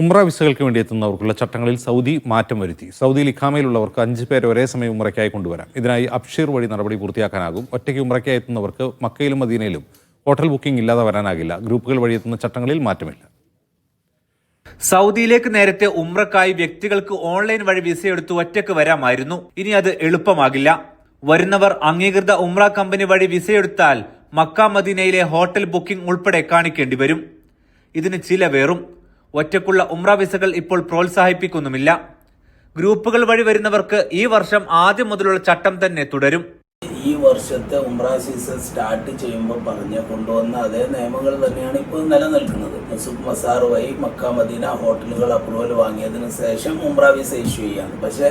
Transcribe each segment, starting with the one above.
ഉംറ വിസകൾക്ക് വേണ്ടി എത്തുന്നവർക്കുള്ള ചട്ടങ്ങളിൽ സൗദി മാറ്റം വരുത്തി. സൗദിയിൽ ഇഖാമയിലുള്ളവർക്ക് അഞ്ച് പേരെ ഒരേ സമയം ഉമ്രയ്ക്കായി കൊണ്ടുവരാം. ഇതിനായി അബ്ഷീർ വഴി നടപടി പൂർത്തിയാക്കാനാകും. ഒറ്റയ്ക്ക് ഉമ്രയ്ക്കായി എത്തുന്നവർക്ക് മക്കയിലും മദീനയിലും ഹോട്ടൽ ബുക്കിംഗ് ഇല്ലാതെ വരാനാകില്ല. ഗ്രൂപ്പുകൾ വഴി എത്തുന്ന ചട്ടങ്ങളിൽ മാറ്റമില്ല. സൗദിയിലേക്ക് നേരത്തെ ഉമ്രക്കായി വ്യക്തികൾക്ക് ഓൺലൈൻ വഴി വിസ എടുത്ത് ഒറ്റയ്ക്ക് വരാമായിരുന്നു. ഇനി അത് എളുപ്പമാകില്ല. വരുന്നവർ അംഗീകൃത ഉമ്ര കമ്പനി വഴി വിസ എടുത്താൽ മക്ക മദീനയിലെ ഹോട്ടൽ ബുക്കിംഗ് ഉൾപ്പെടെ കാണിക്കേണ്ടി വരും. ഇതിന് ചില വേറും. ഒറ്റക്കുള്ള ഉംറ വിസകൾ ഇപ്പോൾ പ്രോത്സാഹിപ്പിക്കുന്നുമില്ല. ഗ്രൂപ്പുകൾ വഴി വരുന്നവർക്ക് ഈ വർഷം ആദ്യം മുതലുള്ള ചട്ടം തന്നെ തുടരും. ഈ വർഷത്തെ ഉംറ സീസൺ സ്റ്റാർട്ട് ചെയ്യുമ്പോൾ പറഞ്ഞ കൊണ്ടുവന്ന അതേ നിയമങ്ങൾ തന്നെയാണ് ഇപ്പോൾ നിലനിൽക്കുന്നത്. മുസുഫ് മസാർ മക്ക മദീന ഹോട്ടലുകൾ അപ്രൂവൽ വാങ്ങിയതിന് ശേഷം ഉംറ വിസ ഇഷ്യൂ ചെയ്യാണ് പക്ഷേ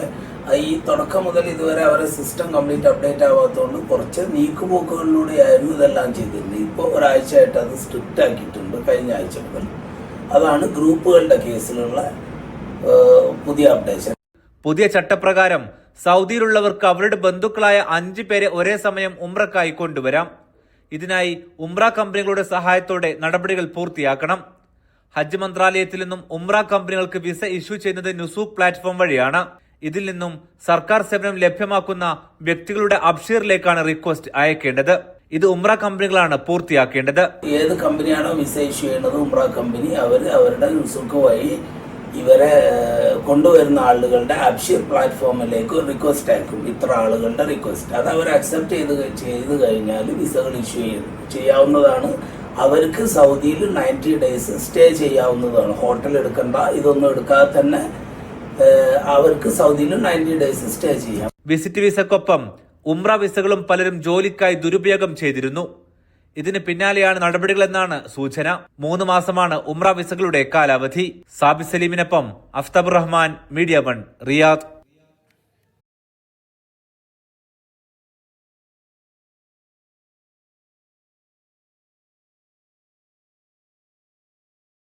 ഈ തുടക്കം മുതൽ ഇതുവരെ അവരെ സിസ്റ്റം കംപ്ലീറ്റ് അപ്ഡേറ്റ് ആവാത്തതുകൊണ്ട് കുറച്ച് നീക്കുപോക്കുകളിലൂടെയായിരുന്നു ഇതെല്ലാം ചെയ്തിരുന്നത്. ഇപ്പോൾ ഒരാഴ്ചയായിട്ട് അത് സ്ട്രിക്റ്റ് ആക്കിയിട്ടുണ്ട്. കഴിഞ്ഞ ആഴ്ച മുതൽ. അതാണ് ഗ്രൂപ്പുകളുടെ കേസിലുള്ള പുതിയ അപ്ഡേഷൻ പുതിയ ചട്ടപ്രകാരം സൗദിയിലുള്ളവർക്ക് അവരുടെ ബന്ധുക്കളായ അഞ്ചു പേരെ ഒരേ സമയം ഉംറക്കായി കൊണ്ടുവരാം. ഇതിനായി ഉംറ കമ്പനികളുടെ സഹായത്തോടെ നടപടികൾ പൂർത്തിയാക്കണം. ഹജ്ജ് മന്ത്രാലയത്തിൽ നിന്നും ഉംറ കമ്പനികൾക്ക് വിസ ഇഷ്യൂ ചെയ്യുന്നത് നുസൂക്ക് പ്ലാറ്റ്ഫോം വഴിയാണ്. ഇതിൽ നിന്നും സർക്കാർ സേവനം ലഭ്യമാക്കുന്ന വ്യക്തികളുടെ അബ്ഷീറിലേക്കാണ് റിക്വസ്റ്റ് അയക്കേണ്ടത്. ഇത് ഉംറ കമ്പനികളാണ് പൂർത്തിയാക്കേണ്ടത്. ഏത് കമ്പനിയാണോ വിസ ഇഷ്യൂ ചെയ്യേണ്ടത് ഉംറ കമ്പനി അവർ അവരുടെ സുഖമായി വഴി ഇവരെ കൊണ്ടുവരുന്ന ആളുകളുടെ അബ്ഷീർ പ്ലാറ്റ്ഫോമിലേക്ക് റിക്വസ്റ്റ് അയക്കും. ഇത്ര ആളുകളുടെ റിക്വസ്റ്റ് അത് അവർ അക്സെപ്റ്റ് ചെയ്ത് ചെയ്ത് കഴിഞ്ഞാൽ വിസകൾ ഇഷ്യൂ ചെയ്യും. ചെയ്യാവുന്നതാണ് അവർക്ക് സൗദിയിൽ നയന്റി ഡേയ്സ് സ്റ്റേ ചെയ്യാവുന്നതാണ്. ഹോട്ടൽ എടുക്കണ്ട ഇതൊന്നും എടുക്കാതെ തന്നെ അവർക്ക് സൗദിയിൽ നയന്റി ഡേയ്സ് സ്റ്റേ ചെയ്യാം. വിസിറ്റ് വിസക്കൊപ്പം ഉംറ വിസകളും പലരും ജോലിക്കായി ദുരുപയോഗം ചെയ്തിരുന്നു. ഇതിന് പിന്നാലെയാണ് നടപടികളെന്നാണ് സൂചന. മൂന്ന് മാസമാണ് ഉംറ വിസകളുടെ കാലാവധി. Sabi സലീമിനൊപ്പം Aftab Rahman media one Riyadh.